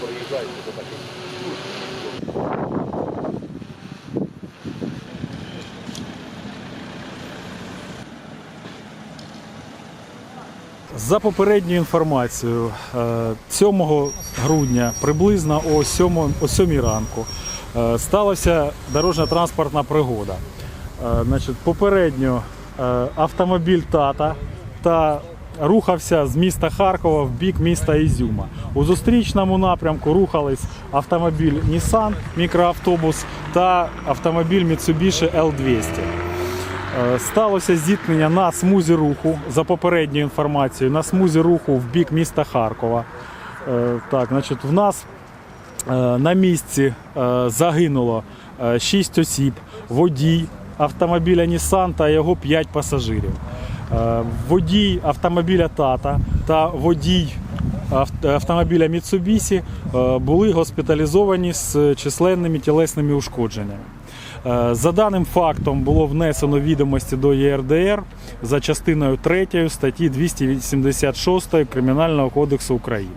проїжджають, то так. За попередньою інформацією, е, 7 грудня приблизно о 7, о 7 ранку е, сталася дорожньо-транспортна пригода. Е, Значить, попередньо е, автомобіль тата та рухався з міста Харкова в бік міста Ізюма. У зустрічному напрямку рухались автомобіль Nissan, мікроавтобус та автомобіль Mitsubishi L200. Е, Сталося зіткнення на смузі руху за попередньою інформацією, на смузі руху в бік міста Харкова. Е, Так, значить, в нас е, на місці загинуло 6 осіб, водій автомобіля Nissan та його 5 пасажирів. Е, Водій автомобіля Тата та водій авт- автомобіля Mitsubishi е, були госпіталізовані з численними тілесними ушкодженнями. Е, За даним фактом було внесено відомості до ЄРДР за частиною 3 статті 286 Кримінального кодексу України.